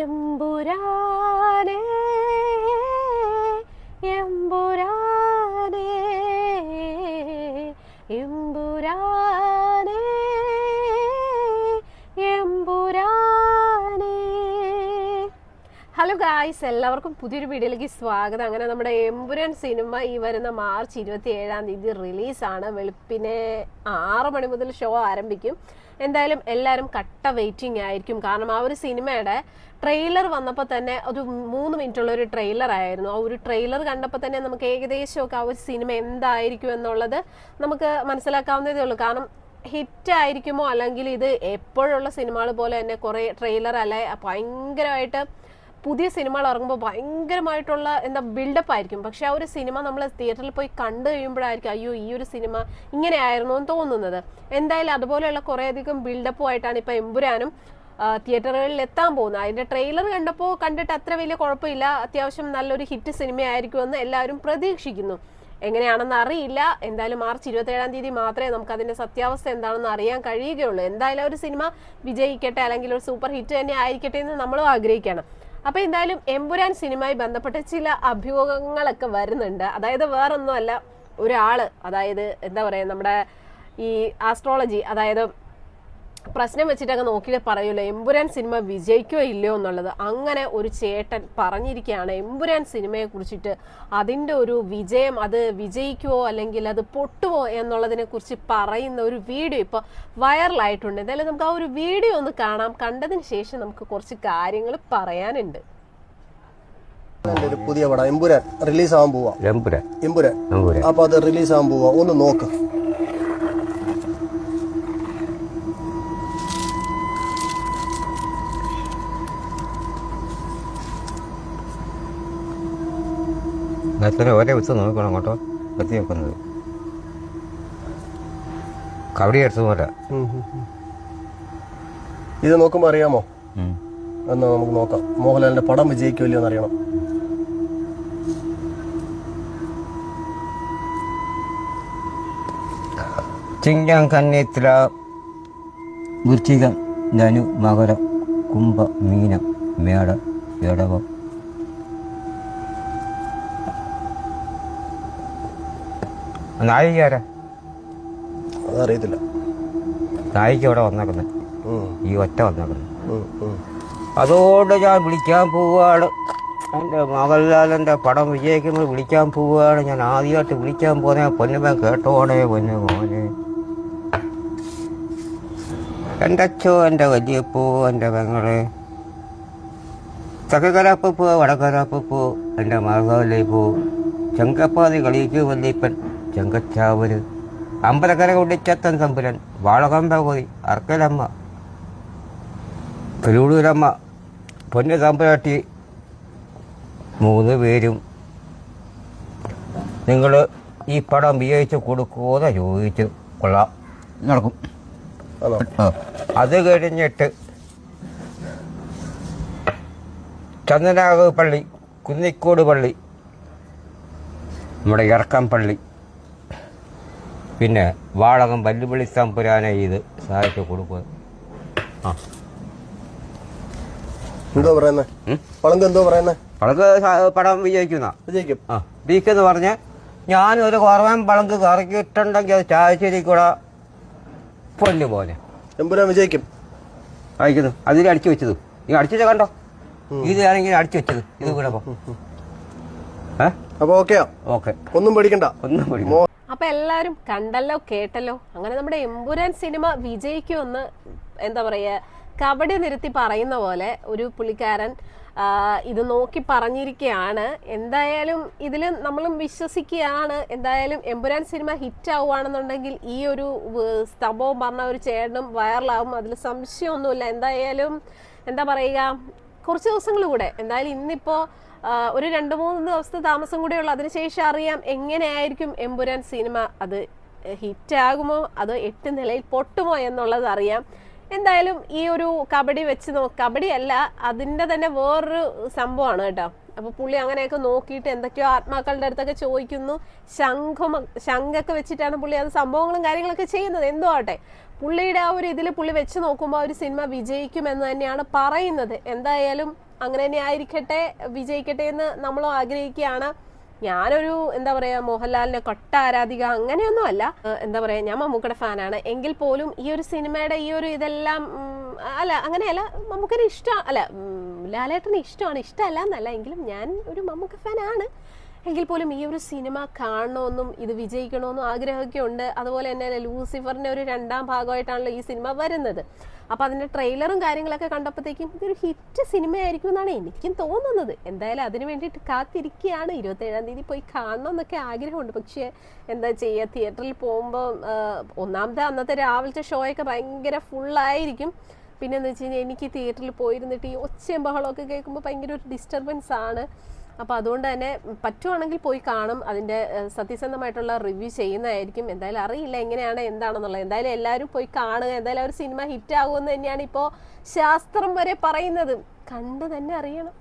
എമ്പുരാനേ എമ്പുരാനെ എമ്പുരാനേ. Hello guys എല്ലാവർക്കും പുതിയൊരു വീഡിയോയിലേക്ക് സ്വാഗതം. അങ്ങനെ നമ്മുടെ എമ്പുരാൻ സിനിമ ഈ വരുന്ന മാർച്ച് ഇരുപത്തി ഏഴാം തീയതി റിലീസാണ്. വെളുപ്പിനെ ആറ് മണി മുതൽ ഷോ ആരംഭിക്കും. എന്തായാലും എല്ലാവരും കട്ട വെയിറ്റിംഗ് ആയിരിക്കും. കാരണം ആ ഒരു സിനിമയുടെ ട്രെയിലർ വന്നപ്പോൾ തന്നെ ഒരു മൂന്ന് മിനിറ്റുള്ള ഒരു ട്രെയിലർ ആയിരുന്നു. ആ ഒരു ട്രെയിലർ കണ്ടപ്പോൾ തന്നെ നമുക്ക് ഏകദേശമൊക്കെ ആ ഒരു സിനിമ എന്തായിരിക്കും എന്നുള്ളത് നമുക്ക് മനസ്സിലാക്കാവുന്നതേ ഉള്ളൂ. കാരണം ഹിറ്റ് ആയിരിക്കുമോ? അല്ലെങ്കിൽ ഇത് എപ്പോഴുള്ള സിനിമകൾ പോലെ തന്നെ കുറേ ട്രെയിലർ അല്ലെ? ഭയങ്കരമായിട്ട് പുതിയ സിനിമകൾ ഇറങ്ങുമ്പോൾ ഭയങ്കരമായിട്ടുള്ള എന്താ ബിൽഡപ്പ് ആയിരിക്കും. പക്ഷെ ആ ഒരു സിനിമ നമ്മൾ തിയേറ്ററിൽ പോയി കണ്ടു കഴിയുമ്പോഴായിരിക്കും അയ്യോ ഈ ഒരു സിനിമ ഇങ്ങനെയായിരുന്നു എന്ന് തോന്നുന്നത്. എന്തായാലും അതുപോലെയുള്ള കുറേയധികം ബിൽഡപ്പുമായിട്ടാണ് ഇപ്പൊ എമ്പുരാനും തിയേറ്ററുകളിൽ എത്താൻ പോകുന്നത്. അതിന്റെ ട്രെയിലർ കണ്ടപ്പോൾ കണ്ടിട്ട് അത്ര വലിയ കുഴപ്പമില്ല. അത്യാവശ്യം നല്ലൊരു ഹിറ്റ് സിനിമയായിരിക്കുമെന്ന് എല്ലാവരും പ്രതീക്ഷിക്കുന്നു. എങ്ങനെയാണെന്ന് അറിയില്ല. എന്തായാലും മാർച്ച് ഇരുപത്തേഴാം തീയതി മാത്രമേ നമുക്ക് അതിന്റെ സത്യാവസ്ഥ എന്താണെന്ന് അറിയാൻ കഴിയുകയുള്ളൂ. എന്തായാലും ഒരു സിനിമ വിജയിക്കട്ടെ അല്ലെങ്കിൽ ഒരു സൂപ്പർ ഹിറ്റ് തന്നെ ആയിരിക്കട്ടെ എന്ന് നമ്മളും ആഗ്രഹിക്കണം അപ്പൊ എന്തായാലും എമ്പുരാൻ സിനിമയുമായി ബന്ധപ്പെട്ട ചില അഭിമുഖങ്ങളൊക്കെ വരുന്നുണ്ട്. അതായത് വേറൊന്നുമല്ല ഒരാൾ അതായത് എന്താ പറയാ നമ്മുടെ ഈ ആസ്ട്രോളജി അതായത് പ്രശ്നം വെച്ചിട്ടൊക്കെ നോക്കിയിട്ട് പറയൂല്ലോ എമ്പുരാൻ സിനിമ വിജയിക്കോ ഇല്ലയോ എന്നുള്ളത്. അങ്ങനെ ഒരു ചേട്ടൻ പറഞ്ഞിരിക്കുകയാണ്. എമ്പുരാൻ സിനിമയെ കുറിച്ചിട്ട് അതിന്റെ ഒരു വിജയം അത് വിജയിക്കുമോ അല്ലെങ്കിൽ അത് പൊട്ടുമോ എന്നുള്ളതിനെ കുറിച്ച് പറയുന്ന ഒരു വീഡിയോ ഇപ്പോൾ വൈറലായിട്ടുണ്ട്. എന്തായാലും നമുക്ക് ആ ഒരു വീഡിയോ ഒന്ന് കാണാം. കണ്ടതിന് ശേഷം നമുക്ക് കുറച്ച് കാര്യങ്ങൾ പറയാനുണ്ട്. പുതിയ പടം എമ്പുരാൻ. റിലീസ് ആവാൻ പോവാ. എമ്പുരാൻ. എമ്പുരാൻ. അപ്പൊ അത് റിലീസ് ആവാൻ പോവാ. ഒന്ന് നോക്ക്. എത്ര ഒരേ വിത്ത് നോക്കണം കേട്ടോ കത്തി വെക്കുന്നത്. കബഡി അടിച്ചു പോലെ. ഇത് നോക്കുമ്പോ അറിയാമോ? എന്നാ നമുക്ക് നോക്കാം. മോഹൻലാലിന്റെ പടം വിജയിക്കുമല്ലോ എന്ന് അറിയണം ചിങ്ങം കന്യത്തില വൃശ്ചികം ധനു മകരം കുംഭ മീനം മേട ഇടവം നായിക ആരാ അതറിയത്തില്ല. നായിക ഇവിടെ വന്നേക്കുന്നത് ഈ ഒറ്റ വന്നേക്കുന്നത്. അതുകൊണ്ട് ഞാൻ വിളിക്കാൻ പോവുകയാണ് എന്റെ മോഹൻലാലിന്റെ പടം വിജയിക്കുമ്പോൾ വിളിക്കാൻ പോവുകയാണ് ഞാൻ ആദ്യമായിട്ട് വിളിക്കാൻ പോന്നെ പൊന്നുമേ കേട്ടോടെ പൊന്നു മോനെ എന്റെ അച്ഛോ എന്റെ വലിയപ്പോ എന്റെ പെങ്ങളെ. തെക്കക്കരപ്പൂ വടക്കരാപ്പൂ എന്റെ മകലേപ്പൂ ചെങ്കപ്പാതി കളിക്ക് വല്യപ്പൻ ചെങ്കച്ചാവര്. അമ്പലക്കര കുടിച്ചത്തൻ തമ്പുരൻ വാളകമ്പകോതി അർക്കലമ്മ. പെരുളൂരമ്മ പൊന്നു തമ്പുരാട്ടി മൂന്ന് പേരും. നിങ്ങൾ ഈ പടം വിജയിച്ച് കൊടുക്കുമോന്ന് ചോദിച്ച്. കൊള്ളാം. നടക്കും. അത് കഴിഞ്ഞിട്ട് ചന്ദനാഗ് പള്ളി കുന്നിക്കോട് പള്ളി നമ്മുടെ ഇറക്കം പള്ളി. പിന്നെ വാടകം വല്ലുവിളി തമ്പുരാനെ ഇത് സഹായിച്ചു കൊടുക്കുക. ആ. എന്തോ പറയുന്നേ? പളങ്ക് എന്തോ പറയുന്നേ? പളങ്ക് പടം വിജയിക്കുന്ന. വിജയിക്കും. ആ. ബീക്കെന്ന് പറഞ്ഞ് ഞാനൊരു കുറവൻ പളങ്ക് കറക്കിയിട്ടുണ്ടെങ്കിൽ അത് ചായശ്ശേരി കൂടെ പൊന്നു പോലെ. എമ്പുരാൻ വിജയിക്കും. അയക്കുന്നു. അതിൽ അടിച്ചു വെച്ചത്. ഈ അടിച്ചത് കണ്ടോ? ഇത് ആണെങ്കിൽ അടിച്ചു വെച്ചത്. ഇത് കൂടെ ഏ? അപ്പൊ ഓക്കെയാ. ഓക്കെ. ഒന്നും പേടിക്കണ്ട. ഒന്നും പഠിക്കും മോ- അപ്പൊ എല്ലാവരും കണ്ടല്ലോ കേട്ടല്ലോ. അങ്ങനെ നമ്മുടെ എമ്പുരാൻ സിനിമ വിജയിക്കുമെന്ന് എന്താ പറയാ കബഡി നിരത്തി പറയുന്ന പോലെ ഒരു പുള്ളിക്കാരൻ ഇത് നോക്കി പറഞ്ഞിരിക്കുകയാണ്. എന്തായാലും ഇതിൽ നമ്മളും വിശ്വസിക്കുകയാണ്. എന്തായാലും എമ്പുരാൻ സിനിമ ഹിറ്റ് ആവുകയാണെന്നുണ്ടെങ്കിൽ ഈ ഒരു സ്തംഭവും പറഞ്ഞ ഒരു ചേട്ടനും വൈറലാവും. അതിൽ സംശയമൊന്നുമില്ല. എന്തായാലും എന്താ പറയുക കുറച്ച് ദിവസങ്ങൾ കൂടെ. എന്തായാലും ഇന്നിപ്പോ ആ, ഒരു രണ്ട് മൂന്ന് ദിവസത്തെ താമസം കൂടെ ഉള്ളു. അതിനുശേഷം അറിയാം എങ്ങനെയായിരിക്കും എമ്പുരാൻ സിനിമ. അത് ഹിറ്റ് ആകുമോ അതോ എട്ട് നിലയിൽ പൊട്ടുമോ എന്നുള്ളത് അറിയാം. എന്തായാലും ഈ ഒരു കബഡി വെച്ച് നോ കബഡി അല്ല അതിന്റെ തന്നെ വേറൊരു സംഭവമാണ് കേട്ടോ. അപ്പൊ പുള്ളി അങ്ങനെയൊക്കെ നോക്കിയിട്ട് എന്തൊക്കെയോ ആത്മാക്കളുടെ അടുത്തൊക്കെ ചോദിക്കുന്നു. ശംഖം ശംഖൊക്കെ വെച്ചിട്ടാണ് പുള്ളി അത് സംഭവങ്ങളും കാര്യങ്ങളൊക്കെ ചെയ്യുന്നത്. എന്തോ ആട്ടെ പുള്ളിയുടെ ആ ഒരു ഇതിൽ പുള്ളി വെച്ച് നോക്കുമ്പോൾ ഒരു സിനിമ വിജയിക്കും എന്ന് തന്നെയാണ് പറയുന്നത്. എന്തായാലും അങ്ങനെ തന്നെ ആയിരിക്കട്ടെ വിജയിക്കട്ടെ എന്ന് നമ്മളും ആഗ്രഹിക്കുകയാണ്. ഞാനൊരു എന്താ പറയാ മോഹൻലാലിനെ കൊട്ട ആരാധിക അങ്ങനെയൊന്നും അല്ല. എന്താ പറയാ ഞാൻ മമ്മൂക്കയുടെ ഫാനാണ്. എങ്കിൽ പോലും ഈ ഒരു സിനിമയുടെ ഈ ഒരു ഇതെല്ലാം അല്ല അങ്ങനെയല്ല മമ്മൂക്കന് ഇഷ്ടം അല്ല ലാലേട്ടന് ഇഷ്ടമാണ്. ഇഷ്ടമല്ല എന്നല്ല എങ്കിലും ഞാൻ ഒരു മമ്മൂക്ക ഫാനാണ്. എങ്കിൽ പോലും ഈ ഒരു സിനിമ കാണണമെന്നും ഇത് വിജയിക്കണമെന്നും ആഗ്രഹമൊക്കെ ഉണ്ട്. അതുപോലെ തന്നെ ലൂസിഫറിന്റെ ഒരു രണ്ടാം ഭാഗമായിട്ടാണല്ലോ ഈ സിനിമ വരുന്നത്. അപ്പോൾ അതിന്റെ ട്രെയിലറും കാര്യങ്ങളൊക്കെ കണ്ടപ്പോഴത്തേക്കും ഇതൊരു ഹിറ്റ് സിനിമയായിരിക്കും എന്നാണ് എനിക്കും തോന്നുന്നത്. എന്തായാലും അതിന് വേണ്ടിയിട്ട് കാത്തിരിക്കുകയാണ്. ഇരുപത്തേഴാം തീയതി പോയി കാണണം എന്നൊക്കെ ആഗ്രഹമുണ്ട്. പക്ഷേ എന്താ ചെയ്യുക തിയേറ്ററിൽ പോകുമ്പോൾ ഒന്നാമത്തെ അന്നത്തെ രാവിലത്തെ ഷോയൊക്കെ ഭയങ്കര ഫുള്ളായിരിക്കും. പിന്നെ എന്ന് വെച്ച് കഴിഞ്ഞാൽ എനിക്ക് തിയേറ്ററിൽ പോയിരുന്നിട്ട് ഈ ഒച്ചയും ബഹളമൊക്കെ കേൾക്കുമ്പോൾ ഭയങ്കര ഒരു ഡിസ്റ്റർബൻസ് ആണ്. അപ്പോൾ അതുകൊണ്ട് തന്നെ പറ്റുവാണെങ്കിൽ പോയി കാണും. അതിന്റെ സത്യസന്ധമായിട്ടുള്ള റിവ്യൂ ചെയ്യുന്നതായിരിക്കും. എന്തായാലും അറിയില്ല എങ്ങനെയാണ് എന്താണെന്നുള്ളത്. എന്തായാലും എല്ലാവരും പോയി കാണുക. എന്തായാലും ഒരു സിനിമ ഹിറ്റ് ആകുമെന്ന് തന്നെയാണ് ഇപ്പോൾ ശാസ്ത്രം വരെ പറയുന്നത്. കണ്ട് തന്നെ അറിയണം.